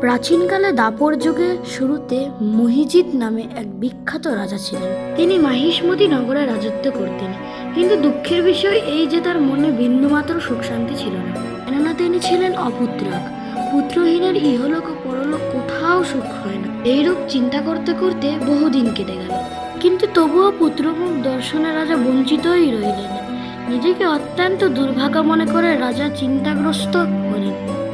প্রাচীনকালে দাপর যুগের শুরুতে মহিজিৎ নামে এক বিখ্যাত রাজা ছিলেন। তিনি মাহিষ্মতি নগরে রাজত্ব করতেন। কিন্তু দুঃখের বিষয় এই যে তার মনে বিন্দুমাত্র সুখ শান্তি ছিল না। কেননা তিনি ছিলেন অপুত্রক। পুত্রহীনের ইহলোক ও পরলোক কোথাও সুখ হয় না। এইরূপ চিন্তা করতে করতে বহুদিন কেটে গেল। কিন্তু তবুও পুত্রমুখ দর্শনে রাজা বঞ্চিতই রইলেন। নিজেকে অত্যন্ত দুর্ভাগ্য মনে করে রাজা চিন্তাগ্রস্ত হলেন।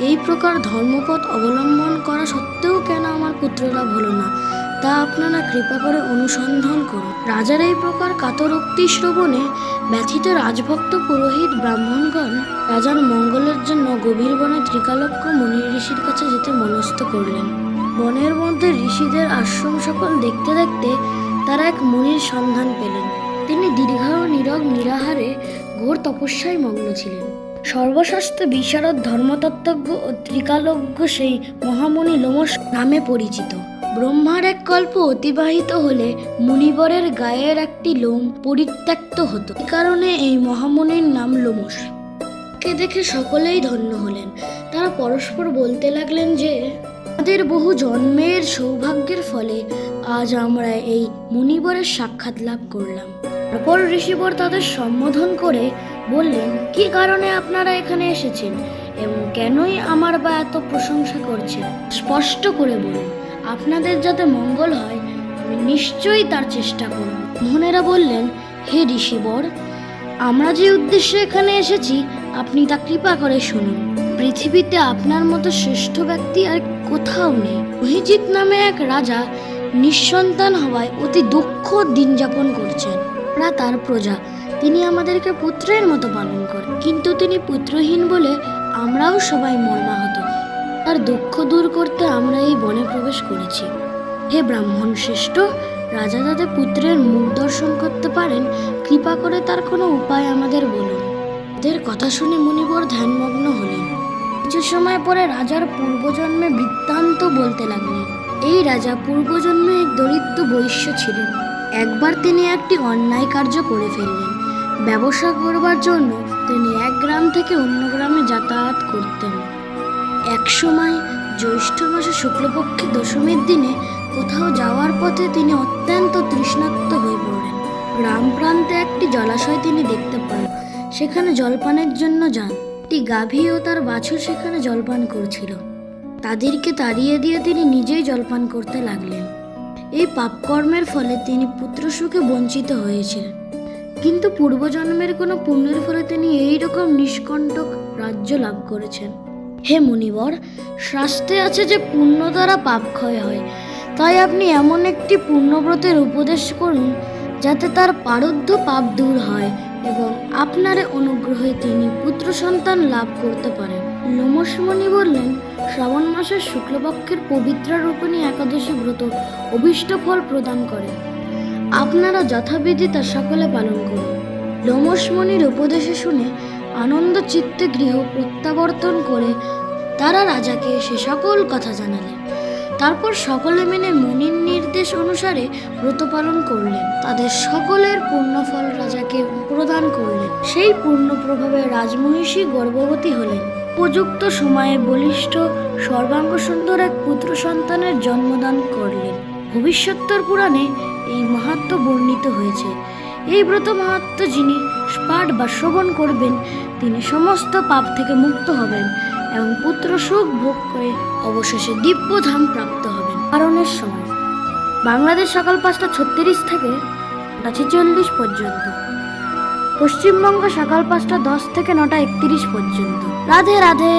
এই প্রকার ধর্মপথ অবলম্বন করা সত্ত্বেও কেন আমার পুত্রলাভ হলো না? তা আপনারা কৃপা করে অনুসন্ধান করুন। রাজার এই প্রকার কাতরোক্তি শ্রবণে ব্যথিত রাজভক্ত পুরোহিত ব্রাহ্মণগণ রাজার মঙ্গলের জন্য গভীর বনে ত্রিকালক্ষ মুনি ঋষির কাছে যেতে মনস্থ করলেন। বনের মধ্যে ঋষিদের আশ্রম সকল দেখতে দেখতে তারা এক মুনির সন্ধান পেলেন। তিনি দীর্ঘ নীরব নিরাহারে ঘোর তপস্যায় মগ্ন ছিলেন। সর্বশাস্ত্র বিশারদ ধর্মতত্ত্বজ্ঞ ও ত্রিকালজ্ঞ সেই মহামুনি লোমস নামে পরিচিত। ব্রহ্মার এক কল্প অতিবাহিত হলে মুনিবরের গায়ের একটি লোম পরিত্যক্ত হতো। কারণে এই মহামুনির নাম লোমস কে দেখে সকলেই ধন্য হলেন। তারা পরস্পর বলতে লাগলেন যে আমাদের বহু জন্মের সৌভাগ্যের ফলে আজ আমরা এই মুনিবরের সাক্ষাৎ লাভ করলাম। তারপর ঋষিবর তাদের সম্বোধন করে বললেন, কি কারণে আপনারা এখানে এসেছেন এবং কেনই আমার বা এত প্রশংসা করছেন? স্পষ্ট করে বলুন আপনাদের যাতে মঙ্গল হয়, আমি নিশ্চয়ই তার চেষ্টা করব। মোহনেরা বললেন, হে ঋষিবর, আমরা যে উদ্দেশ্যে এখানে এসেছি, আপনি তা কৃপা করে শুনুন। পৃথিবীতে আপনার মতো শ্রেষ্ঠ ব্যক্তি আর কোথাও নেই। অভিজিৎ নামে এক রাজা নিঃসন্তান হওয়ায় অতি দুঃখ দিন যাপন করছেন। আমরা তার প্রজা। তিনি আমাদেরকে পুত্রের মতো পালন করেন কিন্তু তিনি পুত্রহীন বলে আমরাও সবাই মর্মাহত। তার দুঃখ দূর করতে আমরা এই বনে প্রবেশ করেছি। হে ব্রাহ্মণ শ্রেষ্ঠ, রাজা যাতে পুত্রের মুখ দর্শন করতে পারেন, কৃপা করে তার কোনো উপায় আমাদের বলুন। এদের কথা শুনে মুনিবর ধ্যানমগ্ন হলেন। কিছু সময় পরে রাজার পূর্বজন্মে বৃত্তান্ত বলতে লাগলেন, এই রাজা পূর্বজন্মে এক দরিদ্র বৈশ্য ছিলেন। একবার তিনি একটি অন্যায় কার্য করে ফেললেন। ব্যবসা করবার জন্য তিনি এক গ্রাম থেকে অন্য গ্রামে যাতায়াত করতেন। এক সময় জ্যৈষ্ঠ মাসে শুক্লপক্ষে দশমীর দিনে কোথাও যাওয়ার পথে তিনি অত্যন্ত তৃষ্ণাক্ত হয়ে পড়েন। গ্রাম প্রান্তে একটি জলাশয় তিনি দেখতে পান। সেখানে জলপানের জন্য যান। একটি গাভী ও তার বাছুর সেখানে জলপান করছিল। তাদেরকে তাড়িয়ে দিয়ে তিনি নিজেই জলপান করতে লাগলেন। এই পাপকর্মের ফলে তিনি পুত্র সুখে বঞ্চিত হয়েছিলেন। কিন্তু পূর্বজন্মের কোনো পুণ্যের ফলে তিনি এই রকম নিষ্কণ্টক রাজ্য লাভ করেছেন। হে মুনিবর শাস্ত্রে আছে যে পুণ্য দ্বারা পাপ ক্ষয় হয়। তাই আপনি এমন একটি পুণ্যব্রতের উপদেশ করুন, যাতে তার পারদ্ধ পাপ দূর হয়। এবং আপনার অনুগ্রহে তিনি পুত্র সন্তান লাভ করতে পারেন। লোমসমণি বললেন, শ্রাবণ মাসের শুক্লপক্ষের পবিত্র রূপিণী একাদশী ব্রত অভীষ্ট ফল প্রদান করে আপনারা যথাবিধি তা সকলে পালন করুন। লোমসমণির উপদেশে শুনে আনন্দ চিত্তে গৃহ প্রত্যাবর্তন করে তারা রাজাকে সে সকল কথা জানালেন। তারপর সকলে মেনে মুনির নির্দেশ অনুসারে ব্রত পালন করলেন। তাদের সকলের পুণ্যফল রাজাকে প্রদান করলেন। সেই পূর্ণ প্রভাবে রাজমহিষী গর্ভবতী হলেন। উপযুক্ত সময়ে বলিষ্ঠ, সর্বাঙ্গ সুন্দর এক পুত্র সন্তানের জন্মদান করলেন। ভবিষ্যত্তর পুরাণে এই মাহাত্ম বর্ণিত হয়েছে। এই ব্রত মাহাত্ম যিনি পাঠ বা শ্রবণ করবেন, তিনি সমস্ত পাপ থেকে মুক্ত হবেন। এবং পুত্র সুখ ভোগ করে অবশেষে দিব্য ধাম প্রাপ্ত হবেন কারণের সময়। বাংলাদেশ সকাল পাঁচটা ছত্রিশ থেকে ছেচল্লিশ পর্যন্ত। পশ্চিমবঙ্গ সকাল পাঁচটা দশ থেকে নটা একত্রিশ পর্যন্ত। রাধে রাধে!